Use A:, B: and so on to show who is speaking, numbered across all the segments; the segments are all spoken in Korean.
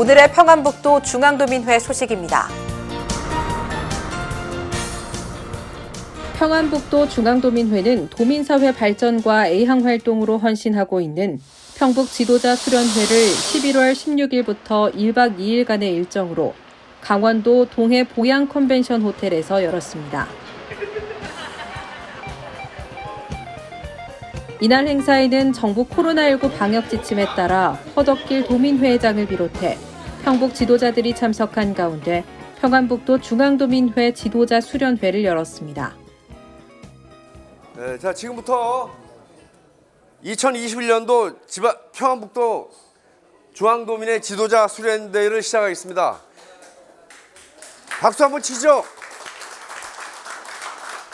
A: 오늘의 평안북도 중앙도민회 소식입니다.
B: 평안북도 중앙도민회는 도민사회 발전과 A항 활동으로 헌신하고 있는 평북 지도자 수련회를 11월 16일부터 1박 2일간의 일정으로 강원도 동해 보양 컨벤션 호텔에서 열었습니다. 이날 행사에는 정부 코로나19 방역 지침에 따라 허덕길 도민회장을 비롯해 평북 지도자들이 참석한 가운데 평안북도 중앙도민회 지도자 수련회를 열었습니다.
C: 네, 자 지금부터 2021년도 지방 평안북도 중앙도민의 지도자 수련대회를 시작하겠습니다. 박수 한번 치죠.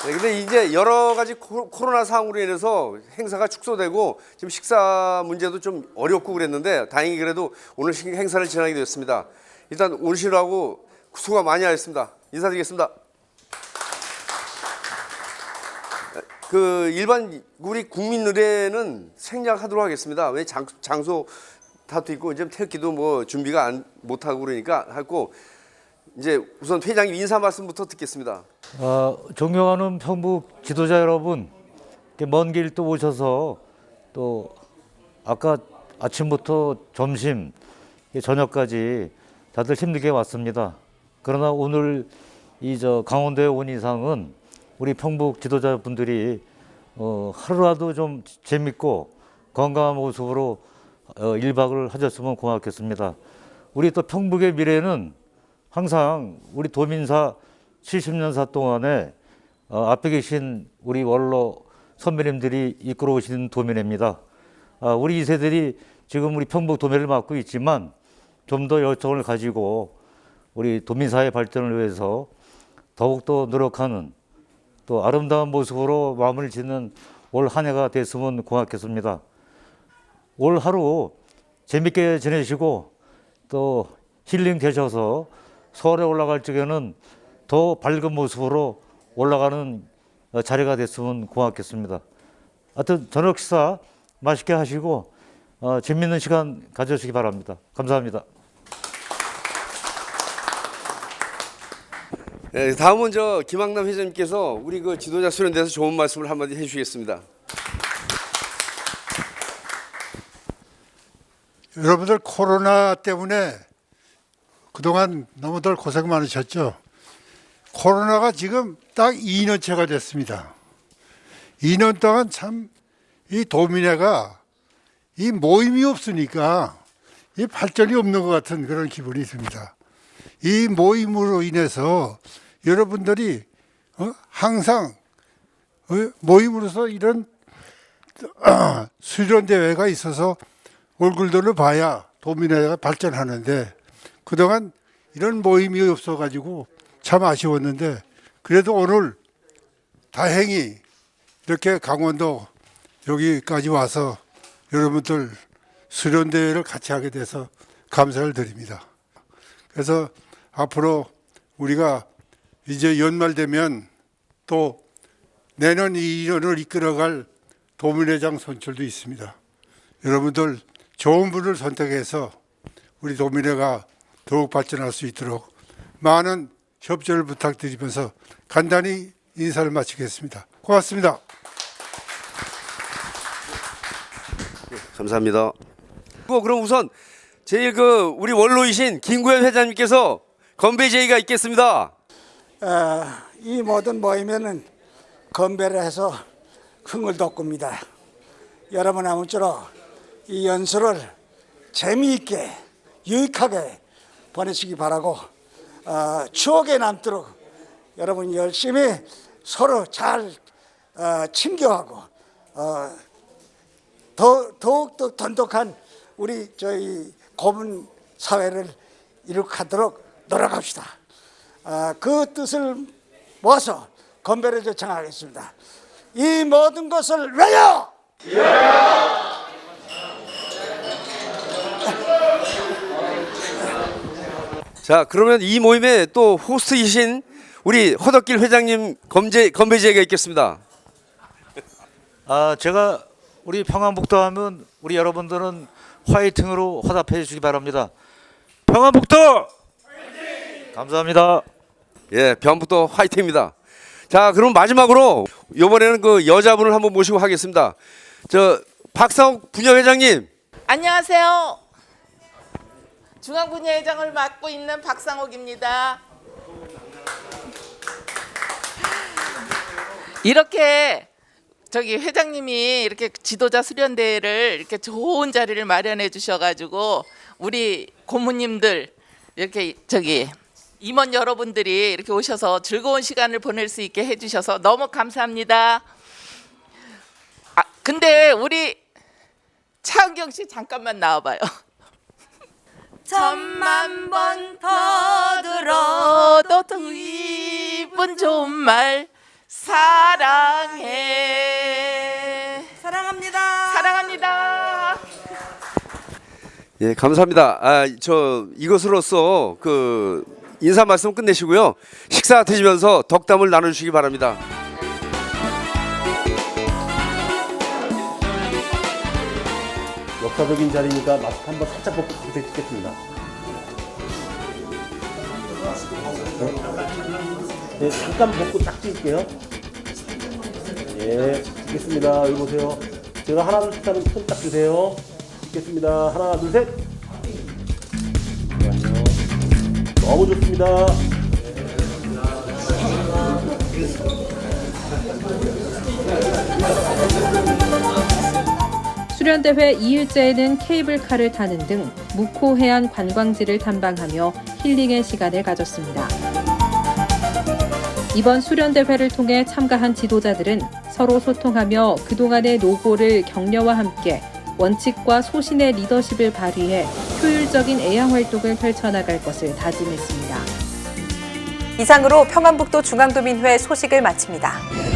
C: 네, 근데 이제 여러 가지 코- 코로나 상황으로 인해서 행사가 축소되고 지금 식사 문제도 좀 어렵고 그랬는데 다행히 그래도 오늘 식- 행사를 진행하게 되었습니다. 일단 오시라고 수고 많이 하셨습니다. 인사드리겠습니다. 그 일반 우리 국민 의례는 생략하도록 하겠습니다. 왜 장, 장소 다도 있고 이제 태극기도 뭐 준비가 안, 못하고 그러니까 하고 이제 우선 회장님 인사 말씀부터 듣겠습니다.
D: 어, 존경하는 평북 지도자 여러분, 먼 길 또 오셔서 또 아까 아침부터 점심, 저녁까지 다들 힘들게 왔습니다. 그러나 오늘 이 저 강원도에 온 이상은 우리 평북 지도자분들이 어, 하루라도 좀 재밌고 건강한 모습으로 어, 일박을 하셨으면 고맙겠습니다. 우리 또 평북의 미래는 항상 우리 도민사 70년사 동안에 어, 앞에 계신 우리 원로 선배님들이 이끌어 오신 도민회입니다. 아, 우리 2세들이 지금 우리 평북 도민을 맡고 있지만 좀 더 열정을 가지고 우리 도민사회 발전을 위해서 더욱더 노력하는 또 아름다운 모습으로 마무리를 짓는 올 한 해가 됐으면 고맙겠습니다. 올 하루 재밌게 지내시고 또 힐링 되셔서 서울에 올라갈 적에는 더 밝은 모습으로 올라가는 어, 자리가 됐으면 고맙겠습니다. 하여튼 저녁 식사 맛있게 하시고 어, 재밌는 시간 가져주시기 바랍니다. 감사합니다.
C: 네, 다음은 저 김학남 회장님께서 우리 그 지도자 수련대에서 좋은 말씀을 한마디 해주시겠습니다.
E: 여러분들 코로나 때문에 그동안 너무들 고생 많으셨죠. 코로나가 지금 딱 2년째가 됐습니다. 2년 동안 참 이 도민회가 이 모임이 없으니까 이 발전이 없는 것 같은 그런 기분이 듭니다. 이 모임으로 인해서 여러분들이 어? 항상 어? 모임으로서 이런 수련 대회가 있어서 얼굴들을 봐야 도민회가 발전하는데 그동안 이런 모임이 없어가지고 참 아쉬웠는데 그래도 오늘 다행히 이렇게 강원도 여기까지 와서 여러분들 수련대회를 같이 하게 돼서 감사를 드립니다. 그래서 앞으로 우리가 이제 연말 되면 또 내년 2년을 이끌어갈 도민회장 선출도 있습니다. 여러분들 좋은 분을 선택해서 우리 도민회가 더욱 발전할 수 있도록 많은 협조를 부탁드리면서 간단히 인사를 마치겠습니다. 고맙습니다.
C: 감사합니다. 그리고 그럼 우선 제일 그 우리 원로이신 김구현 회장님께서 건배 제의가 있겠습니다.
F: 어, 이 모든 모임에는 건배를 해서 흥을 돋굽니다. 여러분 아무쪼록 이 연수를 재미있게 유익하게 보내시기 바라고 어, 추억에 남도록 여러분 열심히 서로 잘 어, 친교하고 어, 더, 더욱더 돈독한 우리 저희 고문 사회를 이룩하도록 노력합시다. 아, 그 뜻을 모아서 건배를 요청하겠습니다. 이 모든 것을 왜요?
C: 자 그러면 이 모임에 또 호스트이신 우리 허덕길 회장님 검제 건배 제의가 있겠습니다.
D: 아, 제가 우리 평안북도 하면 우리 여러분들은 화이팅으로 화답해 주시기 바랍니다. 평안북도 감사합니다.
C: 예, 변부터 화이팅입니다. 자, 그럼 마지막으로 이번에는 그 여자분을 한번 모시고 하겠습니다. 저 박사옥 분야회장님,
G: 안녕하세요. 중앙분야회장을 맡고 있는 박상옥입니다. 이렇게 저기 회장님이 이렇게 지도자 수련대회를 이렇게 좋은 자리를 마련해 주셔가지고 우리 고모님들 이렇게 저기 임원 여러분들이 이렇게 오셔서 즐거운 시간을 보낼 수 있게 해주셔서 너무 감사합니다. 아 근데 우리 차은경 씨 잠깐만 나와봐요. 천만 번더 들어도 기분 좋은 말 사랑해
H: 사랑합니다.
G: 사랑합니다.
C: 예, 감사합니다. 아, 저 이것으로써 그 인사 말씀 끝내시고요. 식사 드시면서 덕담을 나눠주시기 바랍니다.
I: 역사적인 자리니까 마스크 한번 살짝 벗고 상태 찍겠습니다. 네, 잠깐 벗고 딱 찍을게요. 예, 찍겠습니다. 여기 보세요. 제가 하나, 둘, 셋 하면 손딱 주세요. 찍겠습니다. 하나, 둘, 셋. 너무 좋습니다.
B: 수련대회 2일째에는 케이블카를 타는 등 묵호 해안 관광지를 탐방하며 힐링의 시간을 가졌습니다. 이번 수련대회를 통해 참가한 지도자들은 서로 소통하며 그동안의 노고를 격려와 함께 원칙과 소신의 리더십을 발휘해 효율적인 애양 활동을 펼쳐나갈 것을 다짐했습니다.
A: 이상으로 평안북도 중앙도민회 소식을 마칩니다.